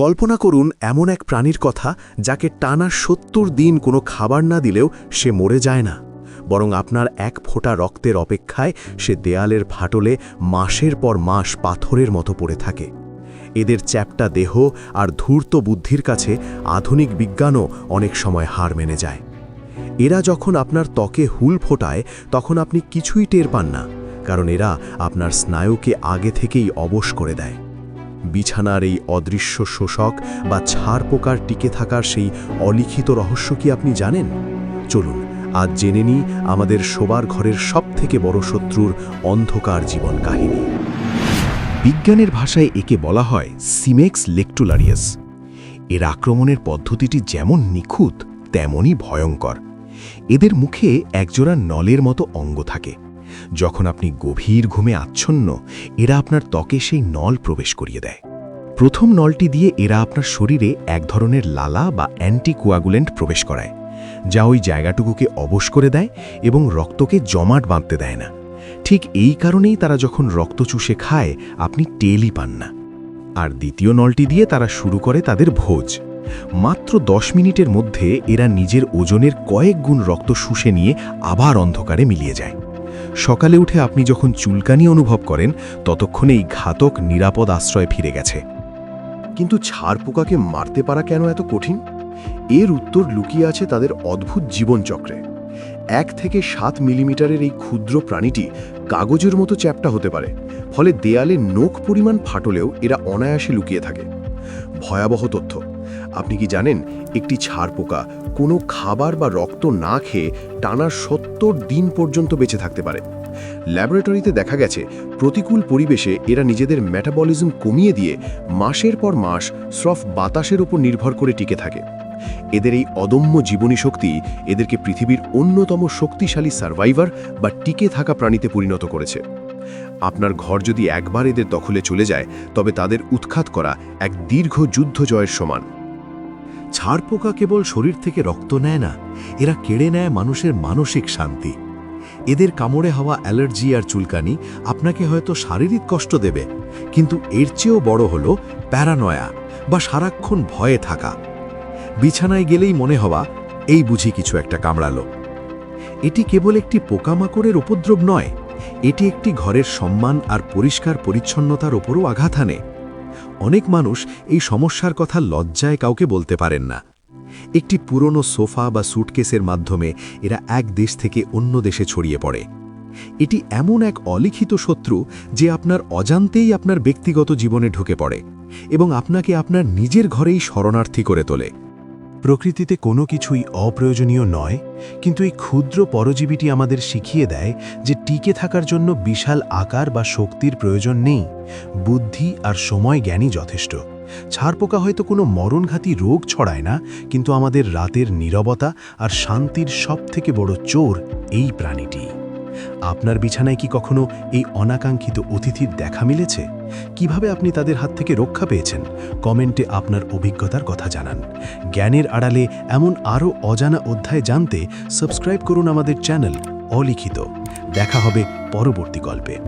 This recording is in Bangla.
কল্পনা করুন এমন এক প্রাণীর কথা যাকে টানা সত্তর দিন কোনো খাবার না দিলেও সে মরে যায় না। বরং আপনার এক ফোঁটা রক্তের অপেক্ষায় সে দেয়ালের ফাটলে মাসের পর মাস পাথরের মতো পড়ে থাকে। এদের চ্যাপটা দেহ আর ধূর্ত বুদ্ধির কাছে আধুনিক বিজ্ঞানও অনেক সময় হার মেনে যায়। এরা যখন আপনার ত্বকে হুল ফোটায়, তখন আপনি কিছুই টের পান না, কারণ এরা আপনার স্নায়ুকে আগে থেকেই অবশ করে দেয়। বিছানার এই অদৃশ্য শোষক বা ছাড় পোকার টিকে থাকার সেই অলিখিত রহস্য কি আপনি জানেন? চলুন, আজ জেনে নিই আমাদের শোবার ঘরের সবথেকে বড় শত্রুর অন্ধকার জীবন কাহিনী। বিজ্ঞানের ভাষায় একে বলা হয় সিমেক্স লেকটুলারিয়াস। এর আক্রমণের পদ্ধতিটি যেমন নিখুঁত, তেমনই ভয়ঙ্কর। এদের মুখে একজোড়া নলের মতো অঙ্গ থাকে। যখন আপনি গভীর ঘুমে আচ্ছন্ন, এরা আপনার ত্বকে সেই নল প্রবেশ করিয়ে দেয়। প্রথম নলটি দিয়ে এরা আপনার শরীরে এক ধরনের লালা বা অ্যান্টিকোয়াগুলেন্ট প্রবেশ করায়, যা ওই জায়গাটুকুকে অবশ করে দেয় এবং রক্তকে জমাট বাঁধতে দেয় না। ঠিক এই কারণেই তারা যখন রক্ত চুষে খায়, আপনি টেলই পান না। আর দ্বিতীয় নলটি দিয়ে তারা শুরু করে তাদের ভোজ। মাত্র দশ মিনিটের মধ্যে এরা নিজের ওজনের কয়েক গুণ রক্ত শুষে নিয়ে আবার অন্ধকারে মিলিয়ে যায়। সকালে উঠে আপনি যখন চুলকানি অনুভব করেন ততক্ষণেই ঘাতক নিরাপদ আশ্রয় ফিরে গেছে। কিন্তু ছাড় পোকাকে মারতে পারা কেন এত কঠিন? এর উত্তর লুকিয়ে আছে তাদের অদ্ভুত জীবনচক্রে। এক থেকে সাত মিলিমিটারের এই ক্ষুদ্র প্রাণীটি কাগজের মতো চ্যাপটা হতে পারে, ফলে দেয়ালে নোক পরিমাণ ফাটলেও এরা অনায়াসে লুকিয়ে থাকে। ভয়াবহ তথ্য। আপনি কি জানেন, একটি ছাড় পোকা কোনো খাবার বা রক্ত না খেয়ে টানা সত্তর দিন পর্যন্ত বেঁচে থাকতে পারে। ল্যাবরেটরিতে দেখা গেছে, প্রতিকূল পরিবেশে এরা নিজেদের মেটাবলিজম কমিয়ে দিয়ে মাসের পর মাস স্রফ বাতাসের উপর নির্ভর করে টিকে থাকে। এদের এই অদম্য জীবনী শক্তি এদেরকে পৃথিবীর অন্যতম শক্তিশালী সার্ভাইভার বা টিকে থাকা প্রাণীতে পরিণত করেছে। আপনার ঘর যদি একবার এদের দখলে চলে যায়, তবে তাদের উৎখাত করা এক দীর্ঘ যুদ্ধ জয়ের সমান। ছাড় পোকা কেবল শরীর থেকে রক্ত নেয় না, এরা কেড়ে নেয় মানুষের মানসিক শান্তি। এদের কামড়ে হওয়া অ্যালার্জি আর চুলকানি আপনাকে হয়তো শারীরিক কষ্ট দেবে, কিন্তু এর চেয়েও বড় হল প্যারানয়া বা সারাক্ষণ ভয়ে থাকা। বিছানায় গেলেই মনে হওয়া, এই বুঝি কিছু একটা কামড়ালো। এটি কেবল একটি পোকামাকড়ের উপদ্রব নয় এটি একটি ঘরের সম্মান আর পরিষ্কার পরিচ্ছন্নতার ওপরও আঘাত আনে অনেক মানুষ এই সমস্যার কথা লজ্জায় কাউকে বলতে পারেন না। একটি পুরনো সোফা বা সুটকেসের মাধ্যমে এরা এক দেশ থেকে অন্য দেশে ছড়িয়ে পড়ে। এটি এমন এক অলিখিত শত্রু যে আপনার অজান্তেই আপনার ব্যক্তিগত জীবনে ঢুকে পড়ে এবং আপনাকে আপনার নিজের ঘরেই শরণার্থী করে তোলে। প্রকৃতিতে কোনো কিছুই অপ্রয়োজনীয় নয়, কিন্তু এই ক্ষুদ্র পরজীবীটি আমাদের শিখিয়ে দেয় যে টিকে থাকার জন্য বিশাল আকার বা শক্তির প্রয়োজন নেই, বুদ্ধি আর সময় জ্ঞানই যথেষ্ট। ছারপোকা হয়তো কোনো মরণঘাতী রোগ ছড়ায় না, কিন্তু আমাদের রাতের নীরবতা আর শান্তির সবথেকে বড় চোর এই প্রাণীটি। আপনার বিছানায় কি কখনো এই অনাকাঙ্ক্ষিত অতিথির দেখা মিলেছে? কীভাবে আপনি তাদের হাত থেকে রক্ষা পেয়েছেন? কমেন্টে আপনার অভিজ্ঞতার কথা জানান। জ্ঞানের আড়ালে এমন আরও অজানা অধ্যায় জানতে সাবস্ক্রাইব করুন আমাদের চ্যানেল অলিখিত। দেখা হবে পরবর্তী গল্পে।